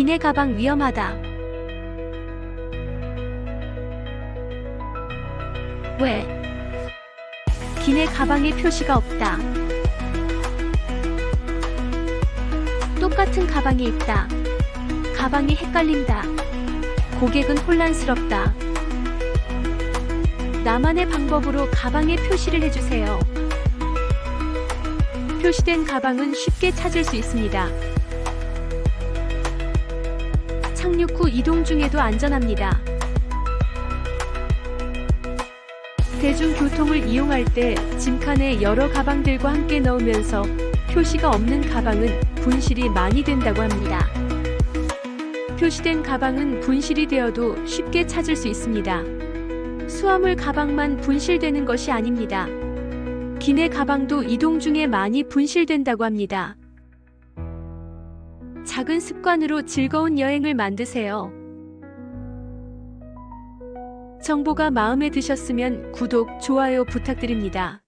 기내 가방 위험하다. 왜? 기내 가방에 표시가 없다. 똑같은 가방이 있다. 가방이 헷갈린다. 고객은 혼란스럽다. 나만의 방법으로 가방에 표시를 해주세요. 표시된 가방은 쉽게 찾을 수 있습니다. 착륙 후 이동 중에도 안전합니다. 대중교통을 이용할 때 짐칸에 여러 가방들과 함께 넣으면서 표시가 없는 가방은 분실이 많이 된다고 합니다. 표시된 가방은 분실이 되어도 쉽게 찾을 수 있습니다. 수화물 가방만 분실되는 것이 아닙니다. 기내 가방도 이동 중에 많이 분실된다고 합니다. 작은 습관으로 즐거운 여행을 만드세요. 정보가 마음에 드셨으면 구독, 좋아요 부탁드립니다.